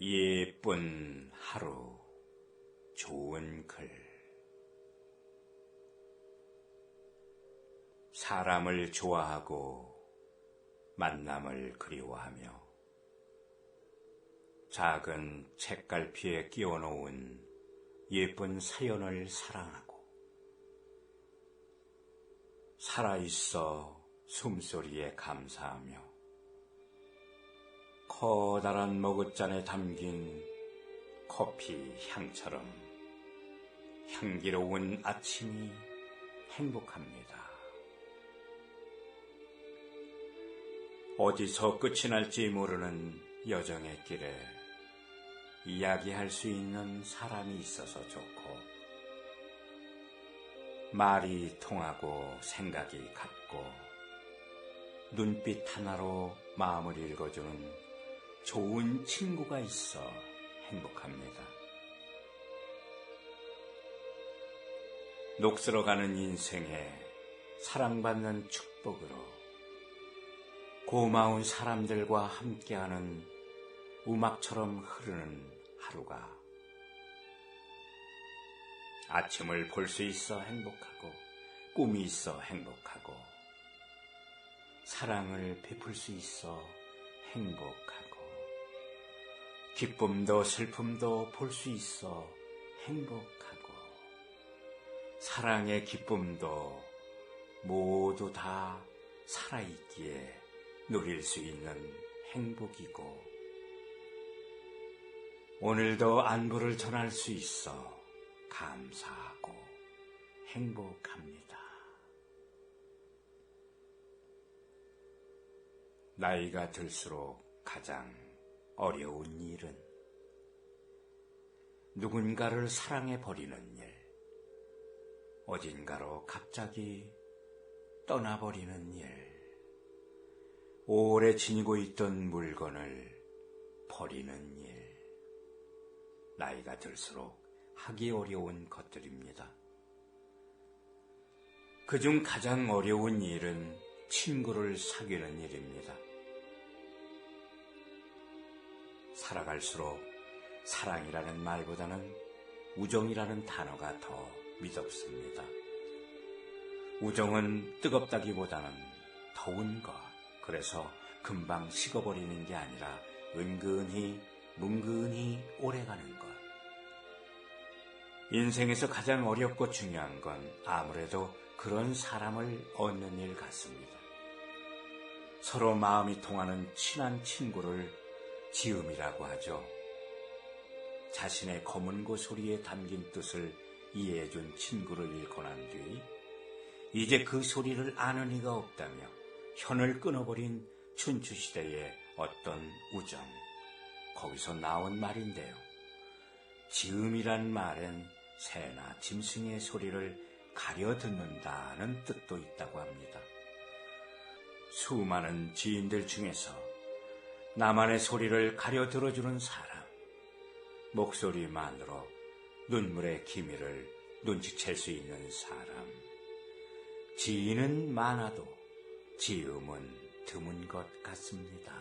예쁜 하루, 좋은 글. 사람을 좋아하고 만남을 그리워하며 작은 책갈피에 끼워놓은 예쁜 사연을 사랑하고 살아있어 숨소리에 감사하며 커다란 머그잔에 담긴 커피 향처럼 향기로운 아침이 행복합니다. 어디서 끝이 날지 모르는 여정의 길에 이야기할 수 있는 사람이 있어서 좋고, 말이 통하고 생각이 같고, 눈빛 하나로 마음을 읽어주는 좋은 친구가 있어 행복합니다. 녹슬어가는 인생에 사랑받는 축복으로 고마운 사람들과 함께하는 음악처럼 흐르는 하루가 아침을 볼 수 있어 행복하고 꿈이 있어 행복하고 사랑을 베풀 수 있어 행복하고 기쁨도 슬픔도 볼 수 있어 행복하고 사랑의 기쁨도 모두 다 살아있기에 누릴 수 있는 행복이고 오늘도 안부를 전할 수 있어 감사하고 행복합니다. 나이가 들수록 가장 어려운 일은 누군가를 사랑해 버리는 일, 어딘가로 갑자기 떠나버리는 일, 오래 지니고 있던 물건을 버리는 일, 나이가 들수록 하기 어려운 것들입니다. 그중 가장 어려운 일은 친구를 사귀는 일입니다. 살아갈수록 사랑이라는 말보다는 우정이라는 단어가 더 미덥습니다. 우정은 뜨겁다기보다는 더운 것, 그래서 금방 식어버리는 게 아니라 은근히 뭉근히 오래가는 것. 인생에서 가장 어렵고 중요한 건 아무래도 그런 사람을 얻는 일 같습니다. 서로 마음이 통하는 친한 친구를 지음이라고 하죠. 자신의 검은고 소리에 담긴 뜻을 이해해준 친구를 잃고 난 뒤, 이제 그 소리를 아는 이가 없다며 현을 끊어버린 춘추시대의 어떤 우정, 거기서 나온 말인데요. 지음이란 말은 새나 짐승의 소리를 가려 듣는다는 뜻도 있다고 합니다. 수많은 지인들 중에서 나만의 소리를 가려 들어주는 사람, 목소리만으로 눈물의 기미를 눈치챌 수 있는 사람, 지인은 많아도 지음은 드문 것 같습니다.